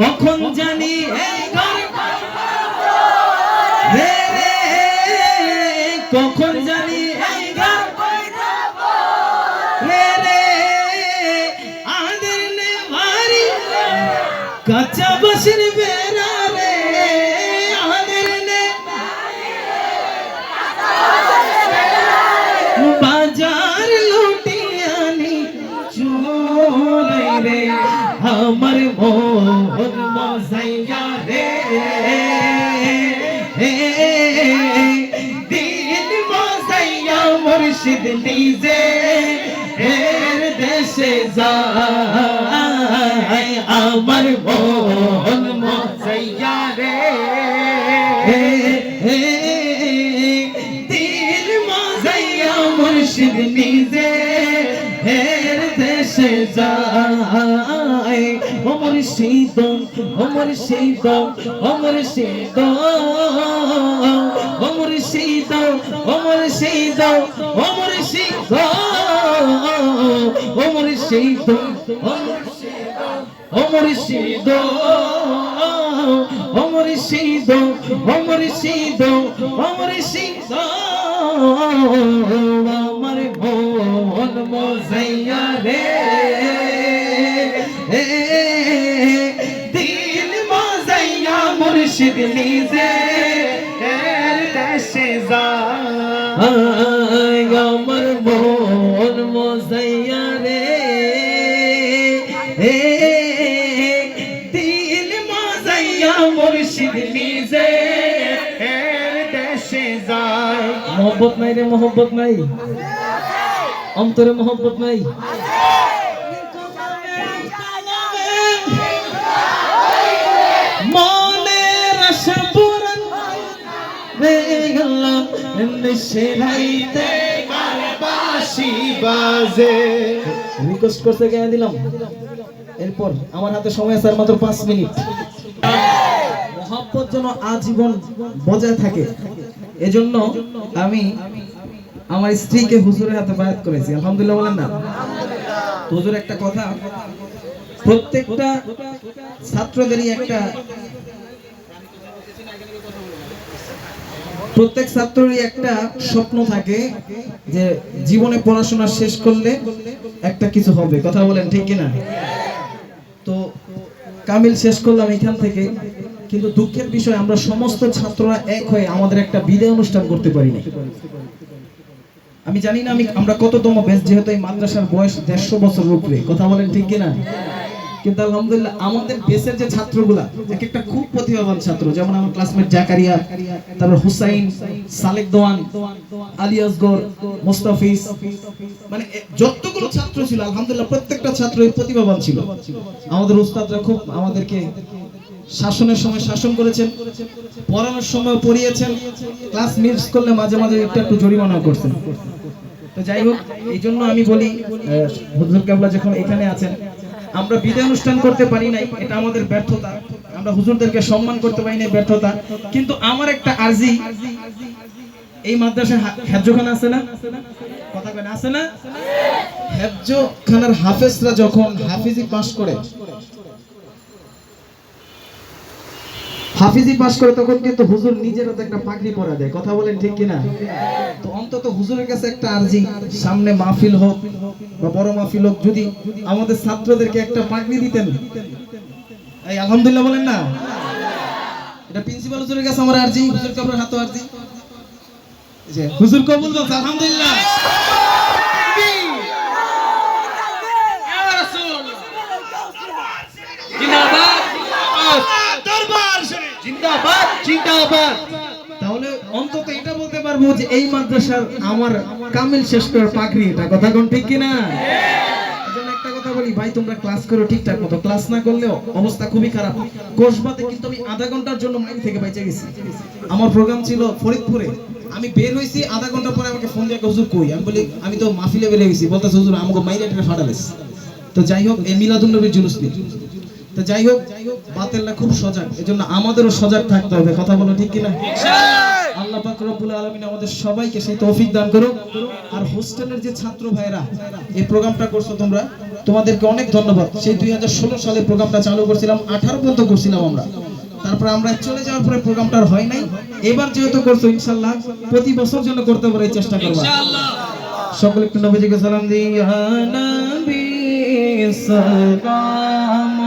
কখন জানি রে রে, কখন জানি রে রে আদের নে ভারি কাঁচা ও হল সাইয়া রে। দিল মাসাইয়া মুর্শিদ নিজে। এর দেশে যায় আমার ভোর দেশের নিজে হের দেশে যায় অমর শীত অমর শীত অমর শীত অমর শীত অমর শীত অমর শীত অমর শীত অমর অমরিষিদ অমরিষিদ অমরিষিদ অমরিষিদ আমার ভোল মজাইয়া রে দিল মজাইয়া মুর্শিদ নিজে দেশে যা। মুর্শিদ নিজে। এর দেশে যায়। মোহব্বত নাই রে মোহব্বত নাই। অন্তরে মোহব্বত নাই। মনের আশা পূরণ বাজে। রিকোয়েস্ট করতে গিয়ে দিলাম। এরপর আমার হাতে সময় আছে আর মাত্র পাঁচ মিনিট। মহাব্বত যেন আজীবন বজায় থাকে। এজন্য আমি আমার স্ত্রীকে হুজুরের হাতে বায়াত করেছি। আলহামদুলিল্লাহ বলেন না? হুজুর, একটা কথা। প্রত্যেকটা ছাত্রদেরই একটা প্রত্যেক ছাত্রেরই একটা স্বপ্ন থাকে যে জীবনে পড়াশোনা শেষ করলে একটা কিছু হবে। কথা বলেন ঠিক কিনা? তো কামিল শেষ করলাম এখান থেকে। কিন্তু দুঃখের বিষয়, আমরা সমস্ত ছাত্ররা এক হয়ে আমাদের একটা বিদায় অনুষ্ঠান করতে পারিনি। আমি জানি না, আমি আমরা কততম বেশ যেহেতু এই মাদ্রাসার বয়স দেড়শো বছর উপরে। কথা বলেন ঠিক কিনা? কিন্তু আলহামদুলিল্লাহ, আমাদের দেশের যে ছাত্রগুলা, এক একটা খুব প্রতিভাবান ছাত্র। যেমন আমার ক্লাসমেট জাকারিয়া, তারপর হুসাইন, সালেক দোয়ান, আলী আসগর, মোস্তাফিজ। মানে যতগুলো ছাত্র ছিল, আলহামদুলিল্লাহ প্রত্যেকটা ছাত্রই প্রতিভাবান ছিল। আমাদের উস্তাদরা খুব আমাদেরকে শাসনের সময় শাসন করেছেন, পড়ানোর সময় পড়িয়েছেন ক্লাস মিস করলে মাঝে মাঝে একটু একটু জরিমানা করছেন। তো যাই হোক, এই জন্য আমি বলি হুজুর কাবলা যখন এখানে আছেন, আমরা বিদায় অনুষ্ঠান করতে পারি নাই, এটা আমাদের ব্যর্থতা। আমরা হুজুরদেরকে সম্মান করতে পারি নাই, ব্যর্থতা। কিন্তু আমার একটা আর্জি, এই মাদ্রাসায় হেফজখানা আছে না? কথা কেন আছে না? হেফজখানার হাফেজরা যখন হাফিজি পাস করে হাফিজি পাস করে তখন কিন্তু হুজুর নিজের হাতে একটা পাগড়ি পরা দেয়। কথা বলেন ঠিক কিনা? তো অন্তত হুজুরের কাছে একটা আরজি, সামনে মাহফিল হোক বা বড় মাহফিল হোক, যদি আমাদের ছাত্রদেরকে একটা পাগড়ি দিতেন। এই, আলহামদুলিল্লাহ বলেন না? এটা প্রিন্সিপাল হুজুরের কাছে আমার আরজি, হুজুর কাবরের হাতে আরজি। হুজুর কবুল আলহামদুলিল্লাহ। জিন্দাবাদ জিন্দাবাদ। তাহলে অন্তত এটা বলতে পারব যে এই মাদ্রাসার আমার কামিল এটা কথা কোন ঠিক কিনা? একটা আমি আধা ঘণ্টার জন্য মাইল থেকে আমার প্রোগ্রাম ছিল ফরিদপুরে। আমি বের হইছি আধা ঘণ্টা পরে আমাকে ফোন দিয়ে হুজুর, কই? আমি বলি, আমি তো মাহফিলে বেরিয়ে গেছি। বলতেছে, হুজুর, আমাকে মাইরে এটা ফাটালেস তো যাই হোক, এই মিলাদুন নবীর জুলুস তো যাই হোক খুব সজাগ। এজন্য আমাদেরও সজাগ থাকতে হবে কথা বলো ঠিক কিনা? আল্লাহ পাক রব্বুল আলামিন আমাদের সবাইকে সেই তৌফিক দান করুক। আর হোস্টেলের যে ছাত্র ভাইরা এই প্রোগ্রামটা করছ তোমরা তোমাদেরকে অনেক ধন্যবাদ। সেই সালে প্রোগ্রামটা চালু করছিলাম আঠারো পর্যন্ত করছিলাম আমরা। তারপরে আমরা চলে যাওয়ার পরে প্রোগ্রামটা হয় নাই। এবার যেহেতু করছ ইনশাল্লাহ প্রতি বছর জন্য করতে পারে চেষ্টা করবা। সকলে একটু নবীজিকে সালাম দিই ইয়া নবী সালাম